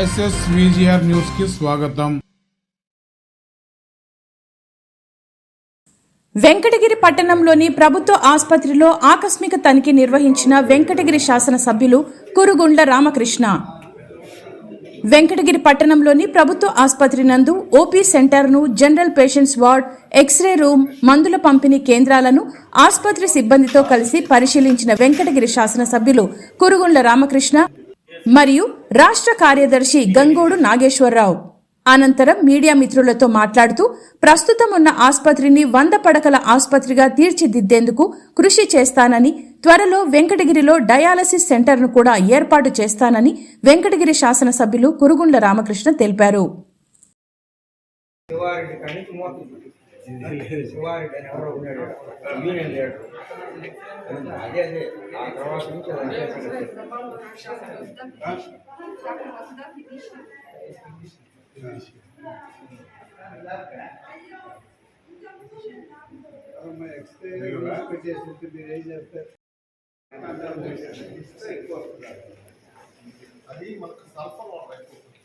SS VGR న్యూస్కి స్వాగతం. వెంకటగిరి పట్టణంలోని ప్రభుత్వ ఆసుపత్రిలో ఆకస్మిక తనిఖీ నిర్వహించిన వెంకటగిరి శాసనసభ్యులు కురుగుండ్ల రామకృష్ణ. వెంకటగిరి పట్టణంలోని ప్రభుత్వ ఆసుపత్రి నందు ఓపీ సెంటర్ను general patients ward x-ray room మందుల పంపిణీ కేంద్రాలను ఆసుపత్రి సిబ్బందితో కలిసి పరిశీలించిన వెంకటగిరి శాసనసభ్యులు కురుగుండ్ల రామకృష్ణ మరియు రాష్ట్ర కార్యదర్శి గంగోడు నాగేశ్వరరావు. అనంతరం మీడియా మిత్రులతో మాట్లాడుతూ ప్రస్తుతం ఉన్న ఆసుపత్రిని వంద పడకల ఆసుపత్రిగా తీర్చిదిద్దేందుకు కృషి చేస్తానని త్వరలో వెంకటగిరిలో డయాలసిస్ సెంటర్ను కూడా ఏర్పాటు చేస్తానని వెంకటగిరి శాసనసభ్యులు కురుగుండ్ల రామకృష్ణ తెలిపారు. శివారెడ్డి అని ఎవరో ఉన్నాడు యూనియన్ లీడర్ అదే అదే ఆ తర్వాత నుంచి అది అంతే సంగతి. ఆ, మన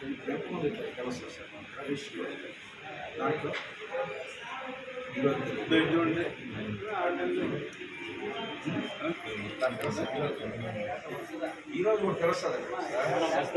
ఉన్నాడు యూనియన్ లీడర్. యూనియన్ లీడర్ పక్కన సత్యకుమార్ దాంట్లో ఈరోజు కూడా తెలుస్తుంది లాస్ట్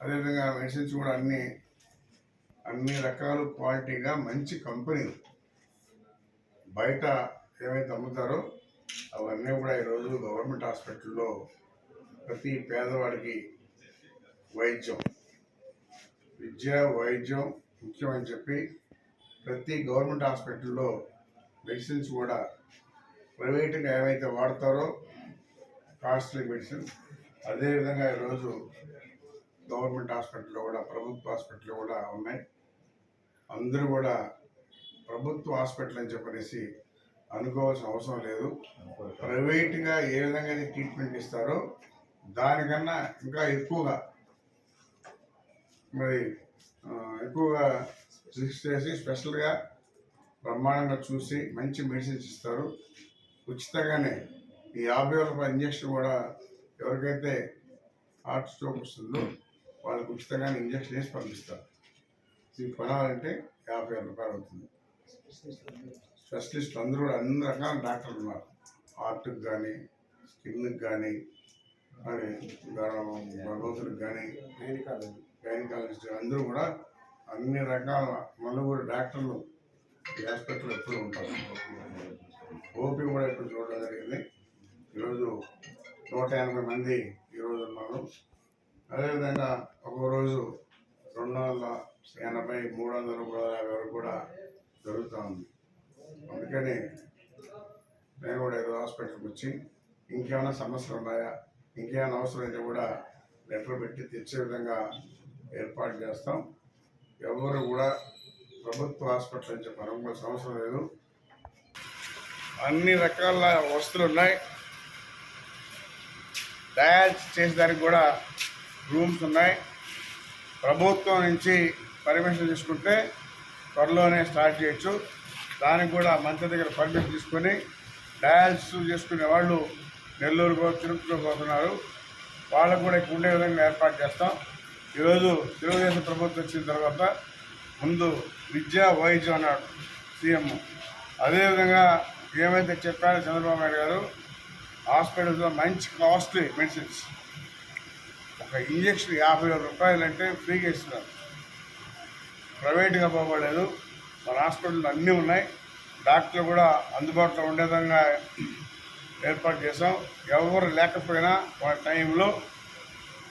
అదేవిధంగా మెడిసిన్స్ కూడా అన్ని అన్ని రకాల క్వాలిటీగా మంచి కంపెనీ. బయట ఏవైతే అమ్ముతారో అవన్నీ కూడా ఈరోజు గవర్నమెంట్ హాస్పిటల్లో ప్రతి పేదవాడికి వైద్యం. విద్య వైద్యం ముఖ్యమని చెప్పి ప్రతి గవర్నమెంట్ హాస్పిటల్లో మెడిసిన్స్ కూడా ప్రైవేటుగా ఏవైతే వాడతారో కాస్ట్లీ మెడిసిన్. అదేవిధంగా ఈరోజు గవర్నమెంట్ హాస్పిటల్లో కూడా ప్రభుత్వ హాస్పిటల్లో కూడా ఉన్నాయి. అందరూ కూడా ప్రభుత్వ హాస్పిటల్ అని చెప్పనేసి అనుకోవాల్సిన అవసరం లేదు. ప్రైవేట్గా ఏ విధంగా అయితే ట్రీట్మెంట్ ఇస్తారో దానికన్నా ఇంకా ఎక్కువగా మరి ఎక్కువగా రిస్క్ చేసి స్పెషల్గా బ్రహ్మాండంగా చూసి మంచి మెడిసిన్స్ ఇస్తారు. ఉచితంగానే ఈ యాభై వేల రూపాయల ఇంజక్షన్ కూడా ఎవరికైతే హార్ట్ స్ట్రోక్ వస్తుందో వాళ్ళకు ఉచితంగానే ఇంజక్షన్ వేసి పంపిస్తారు. ఇది కొనాలంటే యాభై వేల రూపాయలు అవుతుంది. స్పెషలిస్ట్ అందరూ కూడా అన్ని రకాల డాక్టర్లు ఉన్నారు. హార్ట్కి కానీ స్కిన్కి కానీ మరి గర్భవతులకు కానీ గైనకాలజిస్ట్ అందరూ కూడా అన్ని రకాల నలుగురు డాక్టర్లు ఈ హాస్పిటల్ ఎప్పుడు ఉంటారు. ఓపీ కూడా ఇప్పుడు చూడడం జరిగింది. ఈరోజు నూట ఎనభై మంది ఈరోజు ఉన్నారు. అదేవిధంగా ఒక రోజు రెండు వందల ఎనభై మూడు వందల మూడు వందల యాభై వరకు కూడా జరుగుతూ ఉంది. అందుకని నేను కూడా ఈరోజు హాస్పిటల్కి వచ్చి ఇంకేమైనా సమస్యలు ఉన్నాయా? ఇంకేమైనా అవసరం అయితే కూడా లెటర్ పెట్టి తెచ్చే విధంగా ఏర్పాటు చేస్తాం. ఎవరు కూడా ప్రభుత్వ హాస్పిటల్ నుంచి పరంగా అవసరం లేదు. అన్ని రకాల వస్తువులు ఉన్నాయి. డయాలసిస్ చేసేదానికి కూడా రూమ్స్ ఉన్నాయి. ప్రభుత్వం నుంచి పర్మిషన్ తీసుకుంటే త్వరలోనే స్టార్ట్ చేయొచ్చు. దానికి కూడా మంత్రి దగ్గర పర్మిషన్ తీసుకొని డయాలసిస్ చేసుకునే వాళ్ళు నెల్లూరుకో తిరుపతిలో పోతున్నారు. వాళ్ళకు కూడా ఇక్కడ ఉండే విధంగా ఏర్పాటు చేస్తాం. ఈరోజు తెలుగుదేశం ప్రభుత్వం వచ్చిన తర్వాత ముందు విద్యా వైద్యం అన్నాడు సీఎం. అదేవిధంగా ఏమైతే చెప్పారో చంద్రబాబు నాయుడు గారు హాస్పిటల్స్లో మంచి కాస్ట్లీ మెడిసిన్స్. ఒక ఇంజక్షన్ యాభై వేల రూపాయలు అంటే ఫ్రీగా ఇస్తున్నారు ప్రైవేట్గా పోవలేదు మన హాస్పిటల్ అన్నీ ఉన్నాయి. డాక్టర్లు కూడా అందుబాటులో ఉండే విధంగా ఏర్పాటు చేసాం ఎవరు లేకపోయినా వాళ్ళ టైంలో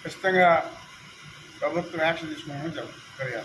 ఖచ్చితంగా ప్రభుత్వం యాక్షన్ తీసుకున్నామని చెప్తారు